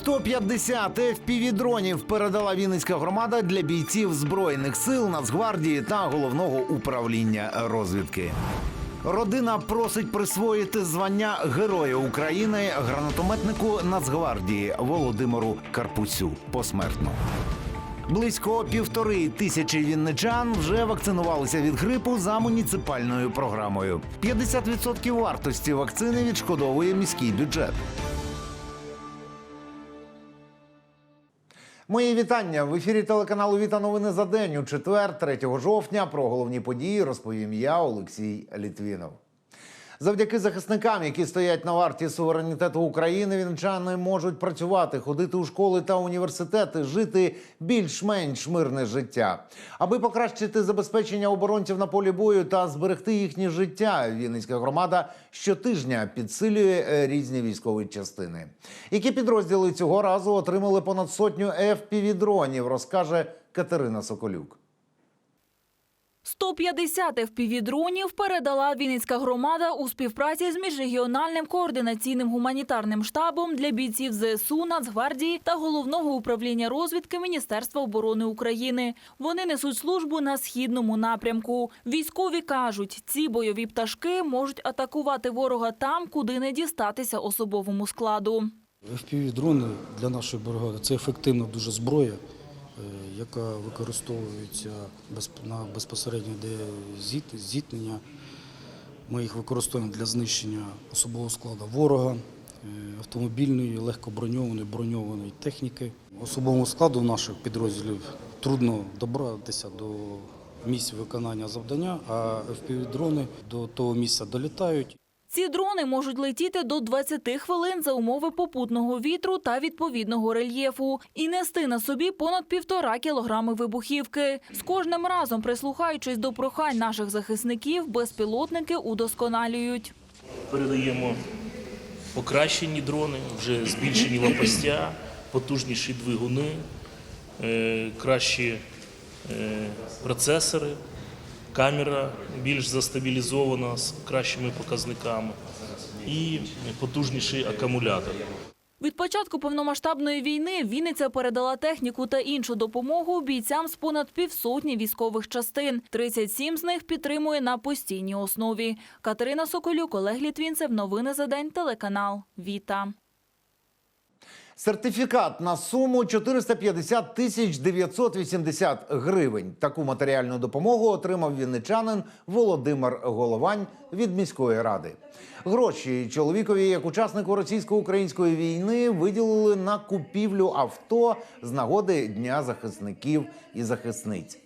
150 FPV-дронів передала Вінницька громада для бійців збройних сил Нацгвардії та головного управління розвідки. Родина просить присвоїти звання Героя України гранатометнику Нацгвардії Володимиру Карпусю посмертно. Близько півтори тисячі вінничан вже вакцинувалися від грипу за муніципальною програмою. 50% вартості вакцини відшкодовує міський бюджет. Мої вітання в ефірі телеканалу Віта новини за день у четвер, 3 жовтня. Про головні події розповім я, Олексій Літвінов. Завдяки захисникам, які стоять на варті суверенітету України, вінчани можуть працювати, ходити у школи та університети, жити більш-менш мирне життя. Аби покращити забезпечення оборонців на полі бою та зберегти їхнє життя, Вінницька громада щотижня підсилює е, різні військові частини. Які підрозділи цього разу отримали понад сотню FPV-дронів, розкаже Катерина Соколюк. 150 FPV-дронів передала Вінницька громада у співпраці з міжрегіональним координаційним гуманітарним штабом для бійців ЗСУ, Нацгвардії та головного управління розвідки Міністерства оборони України. Вони несуть службу на східному напрямку. Військові кажуть, ці бойові пташки можуть атакувати ворога там, куди не дістатися особовому складу. FPV-дрони для нашої бригади це ефективна дуже зброя, яка використовується на безпосередньо де зіткнення. Ми їх використовуємо для знищення особового складу ворога, е, автомобільної, легкоброньованої, броньованої техніки. Особовому складу наших підрозділів трудно добратися до місць виконання завдання, а FPV-дрони до того місця долітають Ці дрони можуть летіти до 20 хвилин за умови попутного вітру та відповідного рельєфу і нести на собі понад півтора кілограми вибухівки. З кожним разом, прислухаючись до прохань наших захисників, безпілотники удосконалюють. Передаємо покращені дрони, вже збільшені лопастя, потужніші двигуни, е, кращі е, процесори, камера більш застабілізована з кращими показниками і потужніший акумулятор. Від початку повномасштабної війни Вінниця передала техніку та іншу допомогу бійцям з понад півсотні військових частин. 37 з них підтримує на постійній основі. Катерина Соколюк, Олег Літвінцев. Новини за день. Телеканал Віта. Сертифікат на суму 450 тисяч 980 гривень. Таку матеріальну допомогу отримав вінничанин Володимир Головань від міської ради. Гроші чоловікові, як учаснику російсько-української війни, виділили на купівлю авто з нагоди Дня захисників і захисниць.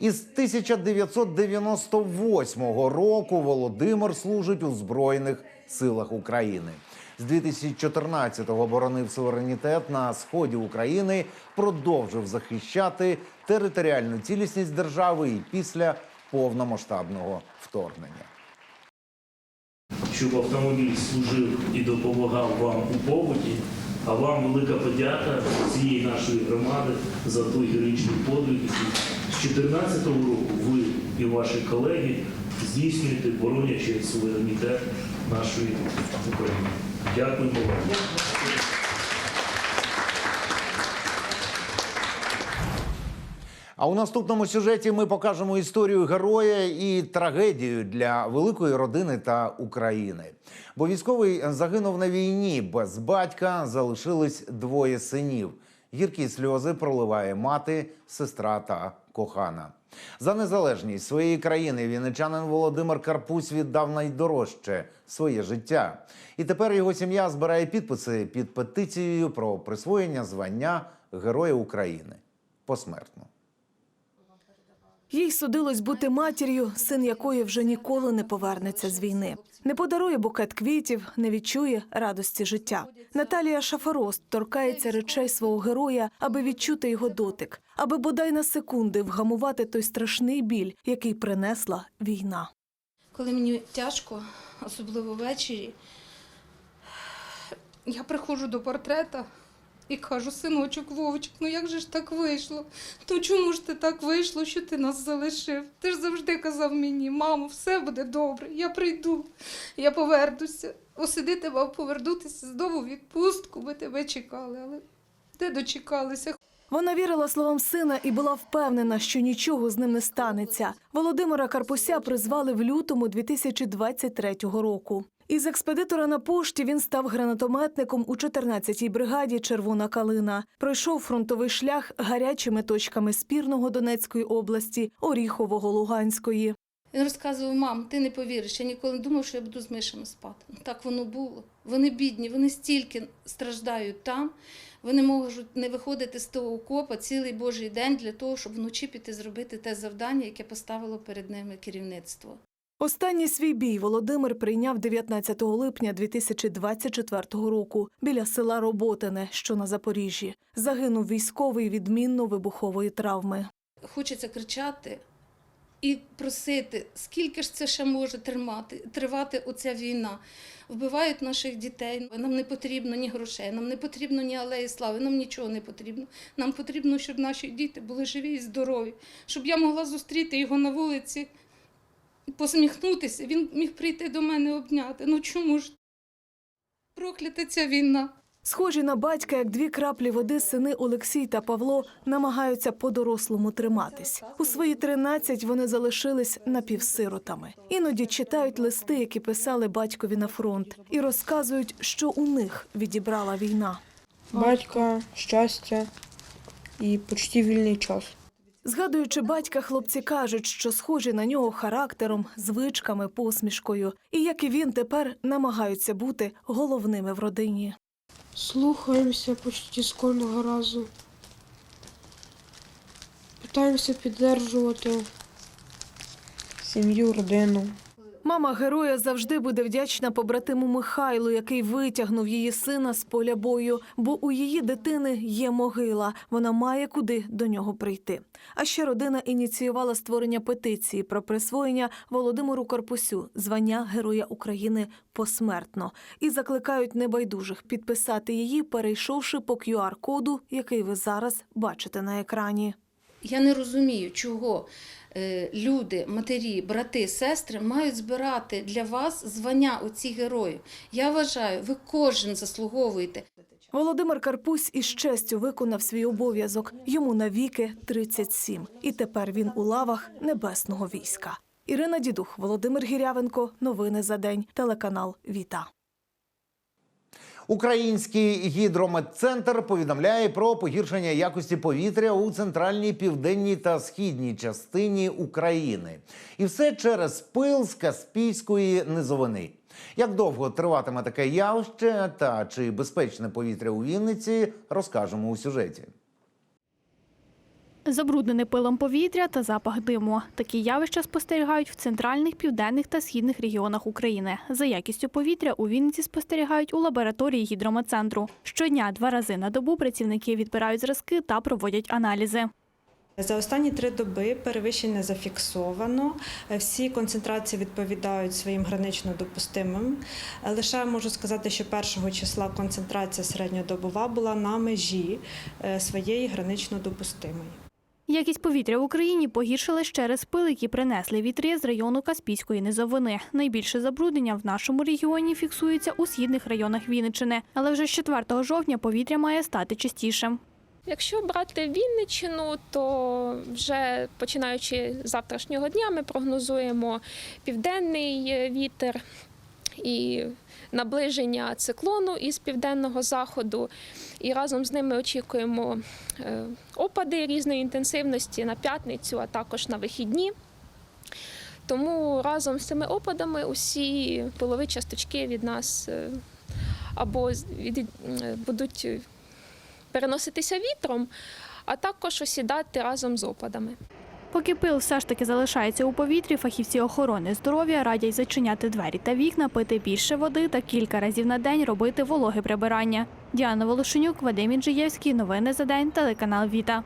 Із 1998 року Володимир служить у Збройних силах України. З 2014-го боронив суверенітет на сході України, продовжив захищати територіальну цілісність держави і після повномасштабного вторгнення. Щоб автомобіль служив і допомагав вам у побуті, а вам велика подяка цієї нашої громади за той героїчний подвиг. З 2014 року ви і ваші колеги здійснюєте боронячи суверенітет нашої України. Дякуємо вам. А у наступному сюжеті ми покажемо історію героя і трагедію для великої родини та України. Бо військовий загинув на війні. Без батька залишились двоє синів. Гіркі сльози проливає мати, сестра та кохана. За незалежність своєї країни вінничанин Володимир Карпусь віддав найдорожче своє життя. І тепер його сім'я збирає підписи під петицією про присвоєння звання Героя України посмертно. Їй судилось бути матір'ю, син якої вже ніколи не повернеться з війни. Не подарує букет квітів, не відчує радості життя. Наталія Шафарост торкається речей свого героя, аби відчути його дотик, аби бодай на секунди вгамувати той страшний біль, який принесла війна. Коли мені тяжко, особливо ввечері, я приходжу до портрета і кажу, синочок Вовчик, ну як же ж так вийшло? То чому ж ти так вийшло, що ти нас залишив? Ти ж завжди казав мені, мамо, все буде добре, я прийду, я повернуся. Осидити вам повернутися знову в відпустку, ми тебе чекали, але Де дочекалися? Вона вірила словам сина і була впевнена, що нічого з ним не станеться. Володимира Карпуся призвали в лютому 2023 року. Із експедитора на пошті він став гранатометником у 14-й бригаді Червона калина. Пройшов фронтовий шлях гарячими точками спірного Донецької області, Оріхового Луганської. Він розказував, мам, ти не повіриш, я ніколи не думав, що я буду з мишами спати. Так воно було. Вони бідні, вони стільки страждають там. Вони можуть не виходити з того окопа цілий божий день для того, щоб вночі піти зробити те завдання, яке поставило перед ними керівництво. Останній свій бій Володимир прийняв 19 липня 2024 року біля села Роботине, що на Запоріжжі. Загинув військовий від мінно-вибухової травми. Хочеться кричати і просити, скільки ж це ще може тримати, тривати оця війна. Вбивають наших дітей. Нам не потрібно ні грошей, нам не потрібно ні алеї слави, нам нічого не потрібно. Нам потрібно, щоб наші діти були живі і здорові, щоб я могла зустріти його на вулиці, посміхнутися. Він міг прийти до мене обняти. Ну чому ж? Проклята ця війна. Схожі на батька, як дві краплі води, сини Олексій та Павло намагаються по-дорослому триматись. У свої 13 вони залишились напівсиротами. Іноді читають листи, які писали батькові на фронт, і розказують, що у них відібрала війна. батька, щастя і почти вільний час. Згадуючи батька, хлопці кажуть, що схожі на нього характером, звичками, посмішкою, і як і він тепер намагаються бути головними в родині. Слухаємося почти з кожного разу. Питаємося підтримувати сім'ю, родину. Мама героя завжди буде вдячна побратиму Михайлу, який витягнув її сина з поля бою, бо у її дитини є могила. Вона має куди до нього прийти. А ще родина ініціювала створення петиції про присвоєння Володимиру Карпусю звання Героя України посмертно і закликають небайдужих підписати її, перейшовши по QR-коду, який ви зараз бачите на екрані. Я не розумію, чого е, люди, матері, брати, сестри мають збирати для вас звання оцих героїв. Я вважаю, ви кожен заслуговуєте. Володимир Карпусь із честю виконав свій обов'язок. Йому навіки 37. І тепер він у лавах небесного війська. Ірина Дідух, Володимир Гірявенко. Новини за день. Телеканал Віта. Український гідрометцентр повідомляє про погіршення якості повітря у центральній, південній та східній частині України. І все через пил з Каспійської низовини. Як довго триватиме таке явище та чи безпечне повітря у Вінниці, розкажемо у сюжеті. Забруднене пилом повітря та запах диму. Такі явища спостерігають в центральних, південних та східних регіонах України. За якістю повітря у Вінниці спостерігають у лабораторії гідрометцентру. Щодня два рази на добу працівники відбирають зразки та проводять аналізи. За останні три доби перевищень не зафіксовано. Всі концентрації відповідають своїм гранично допустимим. Лише можу сказати, що першого числа концентрація середньодобова була на межі е, своєї гранично допустимої. Якість повітря в Україні погіршилась через пил, які принесли вітри з району Каспійської низовини. Найбільше забруднення в нашому регіоні фіксується у східних районах Вінниччини. Але вже з 4 жовтня повітря має стати чистішим. Якщо брати Вінниччину, то вже починаючи з завтрашнього дня ми прогнозуємо південний е, вітер і наближення циклону із південного заходу. І разом з ними очікуємо е, опади різної інтенсивності на п'ятницю, а також на вихідні. Тому разом з цими опадами усі пилові часточки від нас е, або від, е, будуть переноситися вітром, а також осідати разом з опадами. Поки пил все ж таки залишається у повітрі, фахівці охорони здоров'я радять зачиняти двері та вікна, пити більше води та кілька разів на день робити вологе прибирання. Діана Волошенюк, Вадим Інжиєвський. Новини за день. Телеканал Віта.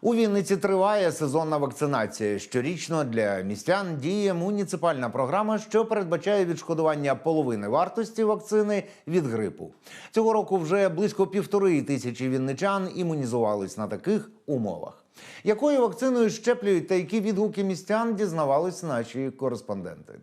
У Вінниці триває сезонна вакцинація. Щорічно для містян діє муніципальна програма, що передбачає відшкодування половини вартості вакцини від грипу. Цього року вже близько півтори тисячі вінничан імунізувались на таких умовах. Якою вакциною щеплюють та які відгуки містян дізнавались наші кореспонденти.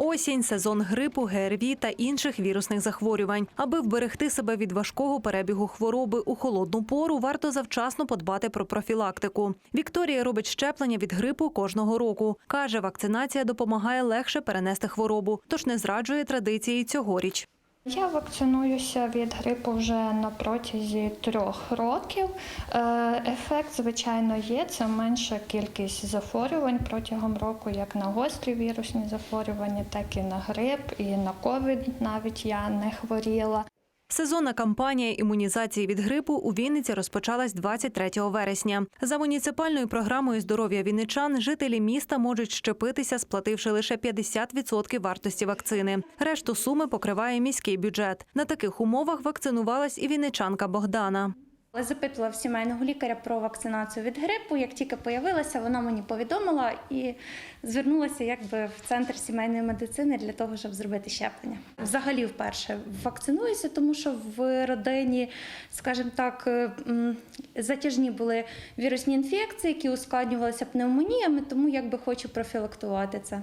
Осінь, сезон грипу, ГРВІ та інших вірусних захворювань. Аби вберегти себе від важкого перебігу хвороби у холодну пору, варто завчасно подбати про профілактику. Вікторія робить щеплення від грипу кожного року. Каже, вакцинація допомагає легше перенести хворобу, тож не зраджує традиції цьогоріч. Я вакцинуюся від грипу вже на протязі трьох років. Е, Ефект, звичайно, є. Це менша кількість захворювань протягом року, як на гострі вірусні захворювання, так і на грип, і на ковід навіть я не хворіла. Сезонна кампанія імунізації від грипу у Вінниці розпочалась 23 вересня. За муніципальною програмою здоров'я вінничан жителі міста можуть щепитися, сплативши лише 50% вартості вакцини. Решту суми покриває міський бюджет. На таких умовах вакцинувалась і вінничанка Богдана. Запитувала в сімейного лікаря про вакцинацію від грипу. Як тільки появилася, вона мені повідомила і звернулася якби в центр сімейної медицини для того, щоб зробити щеплення. Взагалі, вперше вакцинуюся, тому що в родині, скажімо так, затяжні були вірусні інфекції, які ускладнювалися пневмоніями, тому якби хочу профілактувати це.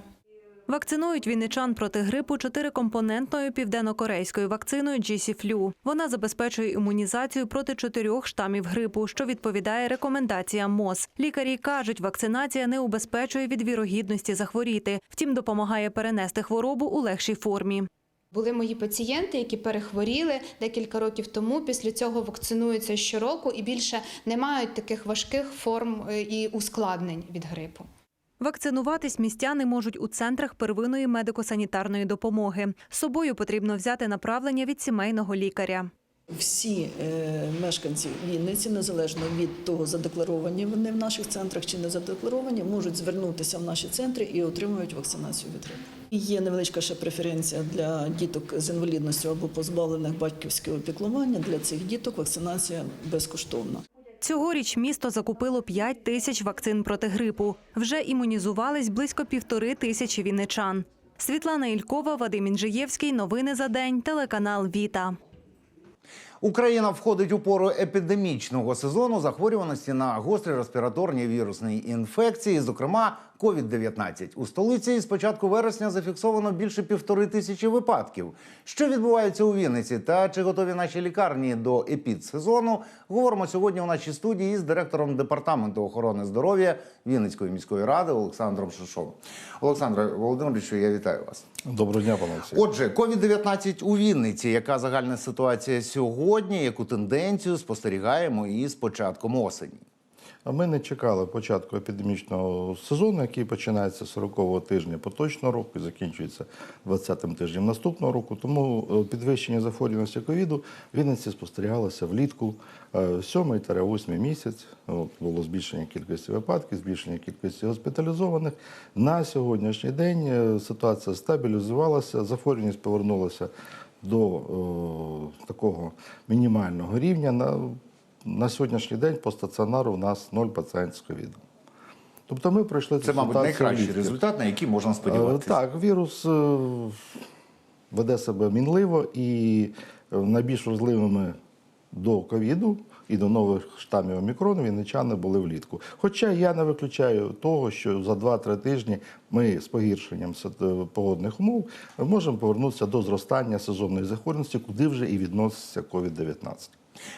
Вакцинують вінничан проти грипу чотирикомпонентною південно-корейською вакциною GC-Flu. Вона забезпечує імунізацію проти чотирьох штамів грипу, що відповідає рекомендаціям МОЗ. Лікарі кажуть, вакцинація не убезпечує від вірогідності захворіти, втім допомагає перенести хворобу у легшій формі. Були мої пацієнти, які перехворіли декілька років тому. Після цього вакцинуються щороку і більше не мають таких важких форм е, і ускладнень від грипу. Вакцинуватись містяни можуть у центрах первинної медико-санітарної допомоги. З собою потрібно взяти направлення від сімейного лікаря. Всі е, мешканці Вінниці, незалежно від того, задекларовані вони в наших центрах чи не задекларовані, можуть звернутися в наші центри і отримують вакцинацію від грипу. Є невеличка ще преференція для діток з інвалідністю або позбавлених батьківського піклування. Для цих діток вакцинація безкоштовна. Цьогоріч місто закупило 5 тисяч вакцин проти грипу. Вже імунізувались близько півтори тисячі вінничан. Світлана Ількова, Вадим Інжиєвський. Новини за день. Телеканал Віта. Україна входить у пору епідемічного сезону захворюваності на гострі респіраторні вірусні інфекції, зокрема COVID-19. У столиці з початку вересня зафіксовано більше півтори тисячі випадків. Що відбувається у Вінниці та чи готові наші лікарні до епідсезону? Говоримо сьогодні у нашій студії з директором департаменту охорони здоров'я Вінницької міської ради Олександром Шишовим. Олександре Володимировичу, я вітаю вас. Доброго дня, пане Олексій. Отже, COVID-19 у Вінниці. Яка загальна ситуація сьогодні? Яку тенденцію спостерігаємо із початком осені? Ми не чекали початку епідемічного сезону, який починається з 40-го тижня поточного року і закінчується 20-м тижнем наступного року. Тому е, підвищення захворюваності ковіду в Вінниці спостерігалося влітку 7-8 місяць. От, було збільшення кількості випадків, збільшення кількості госпіталізованих. На сьогоднішній день е, ситуація стабілізувалася, захворюваність повернулася до е, такого мінімального рівня. На, на сьогоднішній день по стаціонару у нас 0 пацієнтів з ковідом. Тобто ми пройшли Це, мабуть, найкращий влітку. результат, на який можна Е, сподіватися. Так, вірус е, веде себе мінливо і е, найбільш вразливими до ковіду і до нових штамів омікрону вінничани були влітку. Хоча я не виключаю того, що за 2-3 тижні ми з погіршенням погодних умов можемо повернутися до зростання сезонної захворюваності, куди вже і відноситься COVID-19.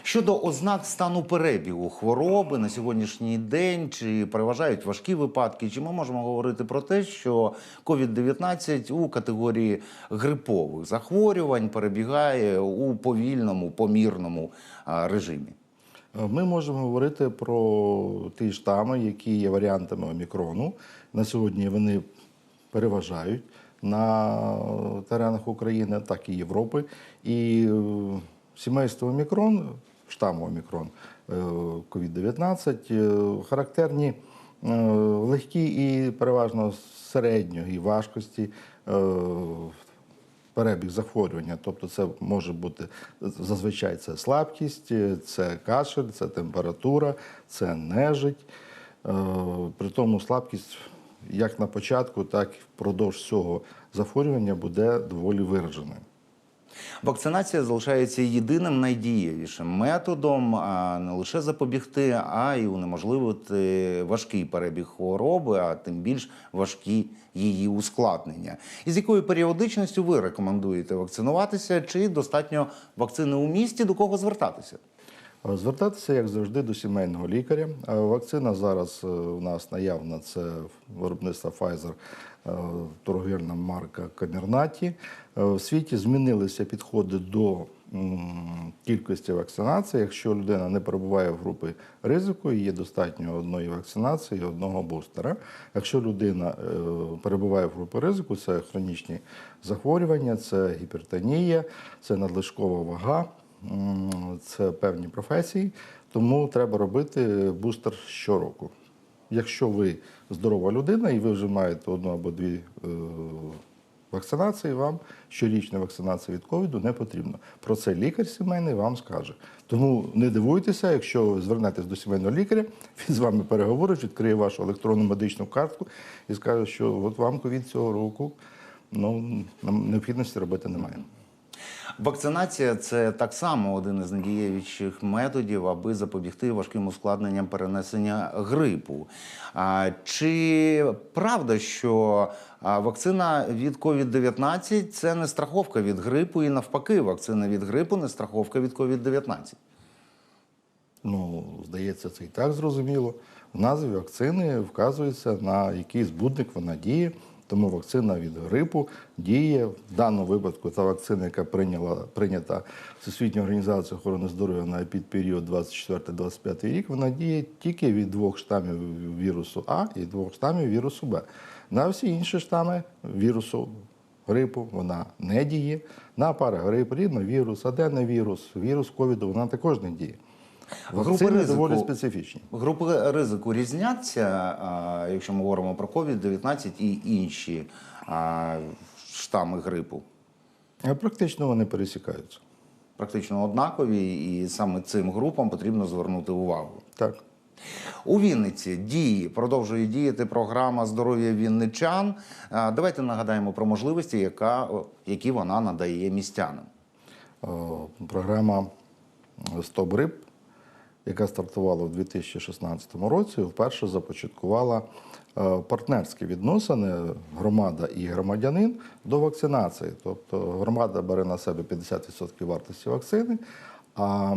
Щодо ознак стану перебігу хвороби на сьогоднішній день, чи переважають важкі випадки, чи ми можемо говорити про те, що COVID-19 у категорії грипових захворювань перебігає у повільному, помірному режимі? Ми можемо говорити про ті штами, які є варіантами омікрону. На сьогодні вони переважають на теренах України, так і Європи. І сімейство омікрон, штаму омікрон е, COVID-19, е, характерні е, легкі і переважно середньої важкості перебіг захворювання. Тобто це може бути зазвичай це слабкість, це кашель, це температура, це нежить. При тому слабкість як на початку, так і впродовж цього захворювання буде доволі вираженою. Вакцинація залишається єдиним найдієвішим методом а не лише запобігти, а й унеможливити важкий перебіг хвороби, а тим більш важкі її ускладнення. І з якою періодичністю ви рекомендуєте вакцинуватися? Чи достатньо вакцини у місті? До кого звертатися? Звертатися, як завжди, до сімейного лікаря. Вакцина зараз е, у нас наявна, це виробництво Pfizer, торговельна марка Камернаті. Е, В світі змінилися підходи до кількості вакцинацій. Якщо людина не перебуває в групі ризику, є достатньо одної вакцинації одного бустера. Якщо людина е, перебуває в групі ризику, це хронічні захворювання, це гіпертонія, це надлишкова вага. Це певні професії, тому треба робити бустер щороку. Якщо ви здорова людина і ви вже маєте одну або дві е, вакцинації, вам щорічна вакцинація від ковіду не потрібна. Про це лікар сімейний вам скаже. Тому не дивуйтеся, якщо звернетесь до сімейного лікаря, він з вами переговорить, відкриє вашу електронну медичну картку і скаже, що от вам ковід цього року ну, необхідності робити немає. Вакцинація це так само один із надієвіших методів, аби запобігти важким ускладненням перенесення грипу. Чи правда, що вакцина від COVID-19 – це не страховка від грипу, і навпаки, вакцина від грипу не страховка від COVID-19? Ну, здається, це і так зрозуміло. В назві вакцини вказується, на який збудник вона діє. Тому вакцина від грипу діє в даному випадку. Та вакцина, яка прийняла прийнята Всесвітньою організацією охорони здоров'я на підперіод 24-25 рік, вона діє тільки від двох штамів вірусу А і двох штамів вірусу Б. На всі інші штами вірусу грипу вона не діє. На парагрип, рідновірус, аденовірус, вірус ковіду вона також не діє. Групи Вакцини ризику- доволі специфічні. Групи ризику різняться, а, якщо ми говоримо про COVID-19 і інші а, штами грипу. Практично вони пересікаються. Практично однакові, і саме цим групам потрібно звернути увагу. Так. У Вінниці діє, продовжує діяти програма здоров'я вінничан. Давайте нагадаємо про можливості, яка, які вона надає містянам. Програма Стоп грип, яка стартувала у 2016 році, вперше започаткувала е, партнерські відносини громада і громадянин до вакцинації. Тобто громада бере на себе 50% вартості вакцини, а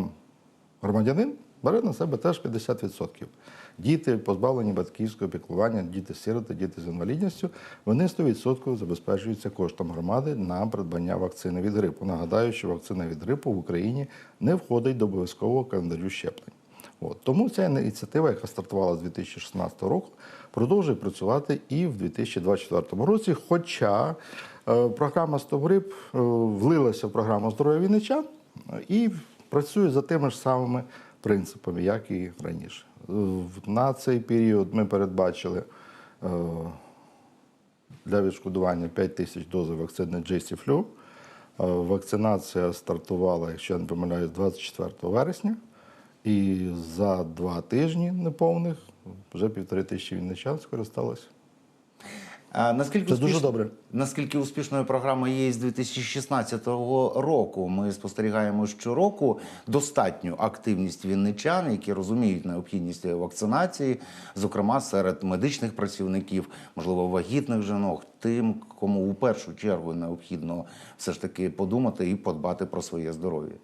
громадянин бере на себе теж 50%. Діти, позбавлені батьківського піклування, діти сироти, діти з інвалідністю, вони 100% забезпечуються коштом громади на придбання вакцини від грипу. Нагадаю, що вакцина від грипу в Україні не входить до обов'язкового календарю щеплень. От. Тому ця ініціатива, яка стартувала з 2016 року, продовжує працювати і в 2024 році. Хоча е, програма «Стоп-грип» е, влилася в програму здоров'я вінничан е, і працює за тими ж самими принципами, як і раніше. На цей період ми передбачили е, для відшкодування 5 тисяч дози вакцини JC-Flu. Е, Вакцинація стартувала, якщо я не помиляюсь, 24 вересня. І за два тижні неповних вже півтори тисячі вінничан скористалося. А наскільки Це дуже добре. Наскільки успішною програма є з 2016 року? Ми спостерігаємо щороку достатню активність вінничан, які розуміють необхідність вакцинації, зокрема серед медичних працівників, можливо, вагітних жінок, тим, кому у першу чергу необхідно все ж таки подумати і подбати про своє здоров'я.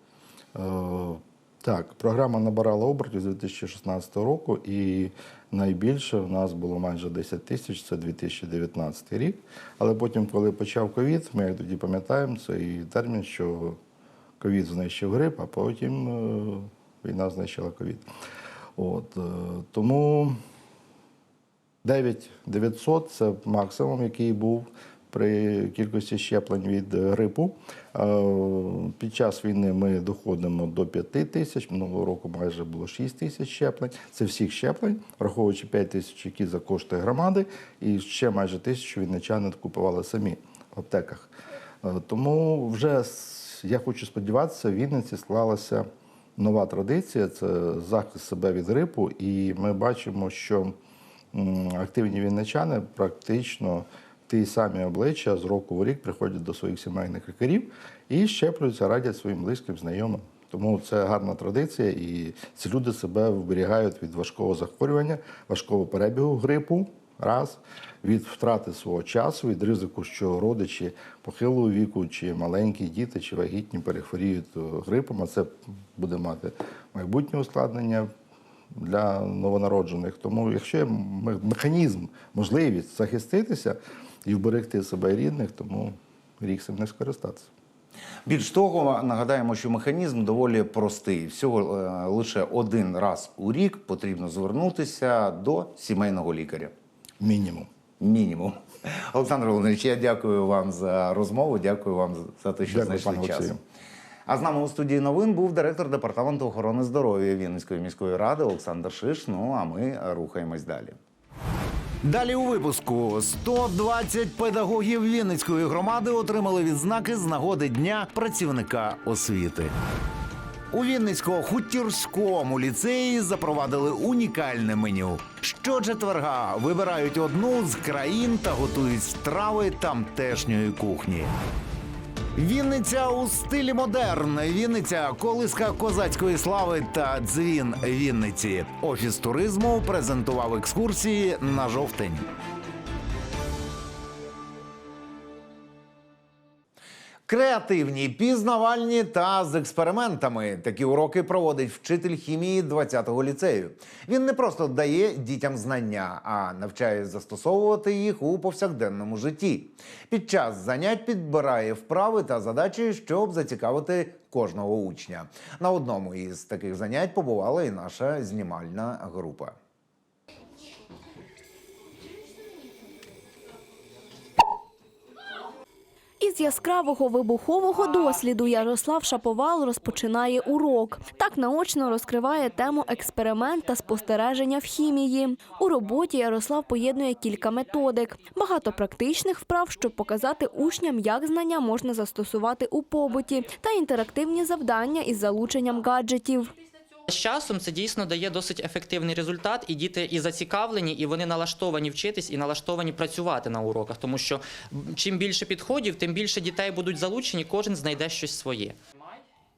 Так, програма набирала обертів з 2016 року, і найбільше в нас було майже 10 тисяч, це 2019 рік. Але потім, коли почав ковід, ми як тоді пам'ятаємо цей термін, що ковід знищив грип, а потім е, війна знищила ковід. От, е, тому 9900 – це максимум, який був при кількості щеплень від е, грипу. Е, Під час війни ми доходимо до 5 тисяч. Минулого року майже було 6 тисяч щеплень. Це всіх щеплень, враховуючи 5 тисяч, які за кошти громади, і ще майже тисячу вінничани купували самі в аптеках. Е, Тому вже я хочу сподіватися, в Вінниці склалася нова традиція це захист себе від грипу, і ми бачимо, що активні вінничани практично ті самі обличчя з року в рік приходять до своїх сімейних лікарів і щеплюються, радять своїм близьким, знайомим. Тому це гарна традиція, і ці люди себе вберігають від важкого захворювання, важкого перебігу грипу, раз, від втрати свого часу, від ризику, що родичі похилого віку, чи маленькі діти, чи вагітні перехворіють грипом, а це буде мати майбутнє ускладнення для новонароджених. Тому, якщо є механізм, можливість захиститися і вберегти себе і рідних, тому рік цим не скористатися. Більш того, нагадаємо, що механізм доволі простий. Всього е, лише один раз у рік потрібно звернутися до сімейного лікаря. Мінімум. Мінімум. Олександр Володимирович, я дякую вам за розмову. Дякую вам за те, що Дякую, знайшли час. Олексію. А з нами у студії новин був директор департаменту охорони здоров'я Вінницької міської ради Олександр Шиш. Ну а ми рухаємось далі. Далі у випуску 120 педагогів Вінницької громади отримали відзнаки з нагоди Дня працівника освіти. У Вінницько-хутірському ліцеї запровадили унікальне меню. Щочетверга вибирають одну з країн та готують страви тамтешньої кухні. Вінниця у стилі модерн. Вінниця колиска козацької слави та дзвін Вінниці. Офіс туризму презентував екскурсії на жовтень. Креативні, пізнавальні та з експериментами. Такі уроки проводить вчитель хімії 20-го ліцею. Він не просто дає дітям знання, а навчає застосовувати їх у повсякденному житті. Під час занять підбирає вправи та задачі, щоб зацікавити кожного учня. На одному із таких занять побувала і наша знімальна група. Із яскравого вибухового досліду Ярослав Шаповал розпочинає урок. Так наочно розкриває тему експеримент та спостереження в хімії. У роботі Ярослав поєднує кілька методик, багато практичних вправ, щоб показати учням, як знання можна застосувати у побуті, та інтерактивні завдання із залученням гаджетів. З часом це дійсно дає досить ефективний результат, і діти і зацікавлені, і вони налаштовані вчитись, і налаштовані працювати на уроках. Тому що чим більше підходів, тим більше дітей будуть залучені, кожен знайде щось своє.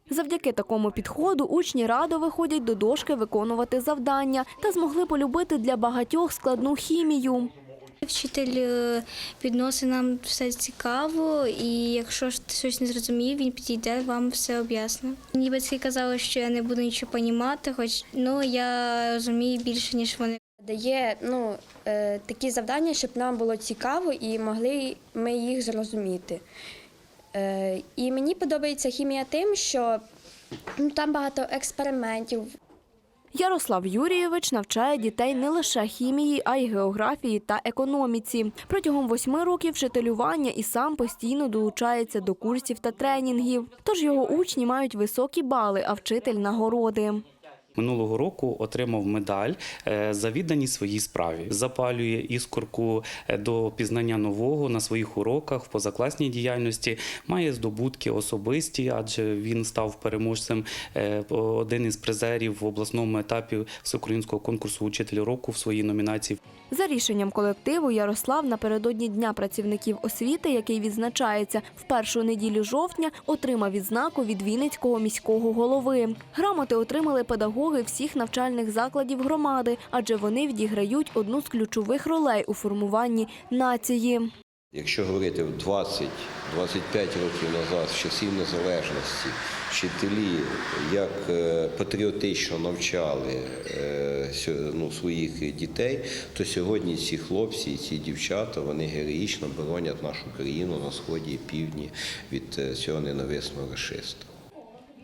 Завдяки такому підходу учні радо виходять до дошки виконувати завдання та змогли полюбити для багатьох складну хімію. Вчитель е, підносить нам все цікаво, і якщо ж ти щось не зрозумів, він підійде, вам все об'яснить. Мені батьки казали, що я не буду нічого розуміти, хоч ну я розумію більше, ніж вони. Дає ну, е, такі завдання, щоб нам було цікаво і могли ми їх зрозуміти. Е, і мені подобається хімія тим, що ну, там багато експериментів. Ярослав Юрійович навчає дітей не лише хімії, а й географії та економіці. Протягом восьми років вчителювання і сам постійно долучається до курсів та тренінгів. Тож його учні мають високі бали, а вчитель нагороди. Минулого року отримав медаль е, за відданість своїй справі. Запалює іскорку е, до пізнання нового на своїх уроках в позакласній діяльності. Має здобутки особисті, адже він став переможцем е, один із призерів в обласному етапі всеукраїнського конкурсу Учитель року в своїй номінації. За рішенням колективу Ярослав напередодні Дня працівників освіти, який відзначається в першу неділю жовтня, отримав відзнаку від Вінницького міського голови. Грамоти отримали педагоги всіх навчальних закладів громади, адже вони відіграють одну з ключових ролей у формуванні нації. Якщо говорити 20-25 років назад, з часів незалежності, вчителі як е, патріотично навчали е, ну, своїх дітей, то сьогодні ці хлопці ці дівчата вони героїчно боронять нашу країну на сході і півдні від е, цього ненависного расиста.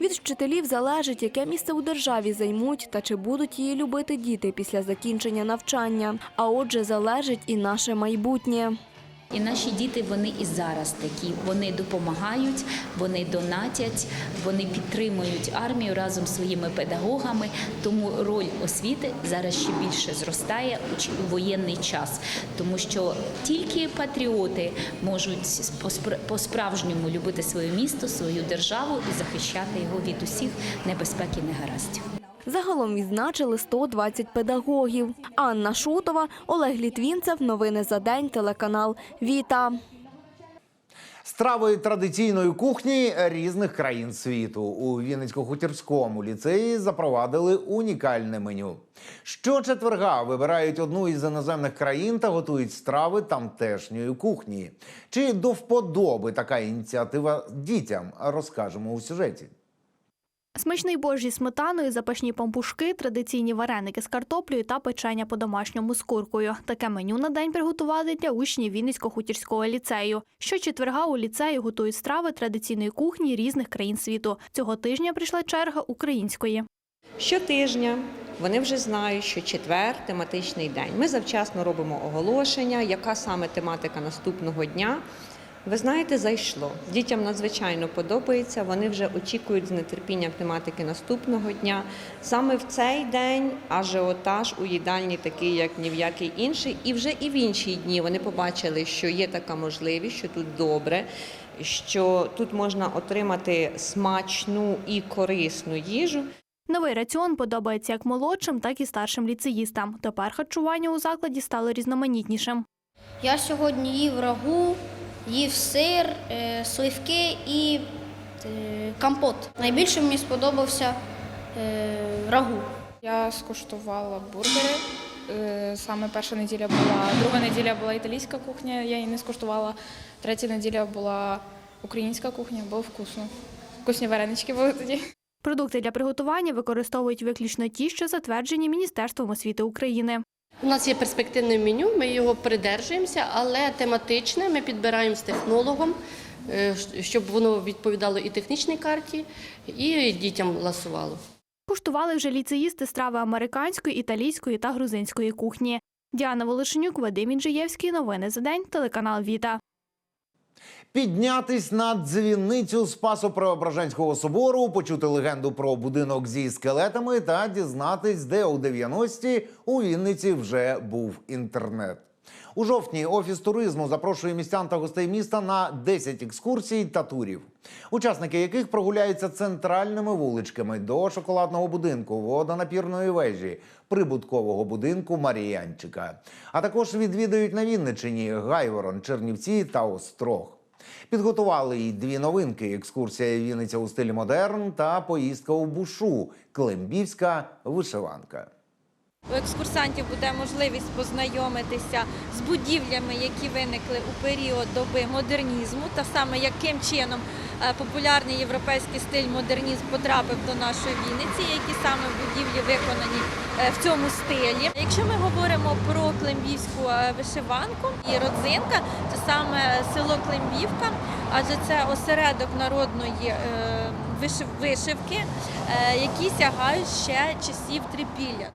Від вчителів залежить, яке місце у державі займуть та чи будуть її любити діти після закінчення навчання. А отже, залежить і наше майбутнє. І наші діти вони і зараз такі. Вони допомагають, вони донатять, вони підтримують армію разом з своїми педагогами. Тому роль освіти зараз ще більше зростає у воєнний час, тому що тільки патріоти можуть поспр- по-справжньому любити своє місто, свою державу і захищати його від усіх небезпек і негараздів. Загалом відзначили 120 педагогів. Анна Шутова, Олег Літвінцев. Новини за день. Телеканал Віта. Страви традиційної кухні різних країн світу у Вінницько-Хутірському ліцеї запровадили унікальне меню. Щочетверга вибирають одну із іноземних країн та готують страви тамтешньої кухні. Чи до вподоби така ініціатива дітям розкажемо у сюжеті. Смачний борщ зі сметаною, запашні пампушки, традиційні вареники з картоплею та печення по-домашньому з куркою. Таке меню на день приготували для учнів Вінницько-Хутірського ліцею. Щочетверга у ліцеї готують страви традиційної кухні різних країн світу. Цього тижня прийшла черга української. Щотижня вони вже знають, що четвер тематичний день. Ми завчасно робимо оголошення, яка саме тематика наступного дня. Ви знаєте, зайшло. Дітям надзвичайно подобається. Вони вже очікують з нетерпінням тематики наступного дня. Саме в цей день ажіотаж у їдальні такий, як ні в який інший. І вже і в інші дні вони побачили, що є така можливість, що тут добре, що тут можна отримати смачну і корисну їжу. Новий раціон подобається як молодшим, так і старшим ліцеїстам. Тепер харчування у закладі стало різноманітнішим. Я сьогодні їв рагу, їв сир, е, сливки і е, компот. Найбільше мені сподобався е, рагу. Я скуштувала бургери. Саме перша неділя була, друга неділя була італійська кухня, я її не скуштувала. Третя неділя була українська кухня, було вкусно. Вкусні варенички були тоді. Продукти для приготування використовують виключно ті, що затверджені Міністерством освіти України. У нас є перспективне меню, ми його придержуємося, але тематичне ми підбираємо з технологом, е, щоб воно відповідало і технічній карті, і дітям ласувало. Куштували вже ліцеїсти страви американської, італійської та грузинської кухні. Діана Волошенюк, Вадим Інжиєвський. Новини за день. Телеканал Віта. Піднятись на дзвіницю Спасо-Преображенського собору, почути легенду про будинок зі скелетами та дізнатись, де у 90-ті у Вінниці вже був інтернет. У жовтні офіс туризму запрошує містян та гостей міста на 10 екскурсій та турів, учасники яких прогуляються центральними вуличками до шоколадного будинку, водонапірної вежі, прибуткового будинку Маріянчика. А також відвідають на Вінничині Гайворон, Чернівці та Острог. Підготували й дві новинки: екскурсія Вінниця у стилі модерн та поїздка у бушу Климбівська вишиванка. У екскурсантів буде можливість познайомитися з будівлями, які виникли у період доби модернізму, та саме яким чином е, популярний європейський стиль модернізм потрапив до нашої Вінниці, які саме будівлі виконані е, в цьому стилі. Якщо ми говоримо про Климбівську е, вишиванку і родзинка, це саме село Климбівка, адже це осередок народної вишивки, які сягають ще часів трипілля.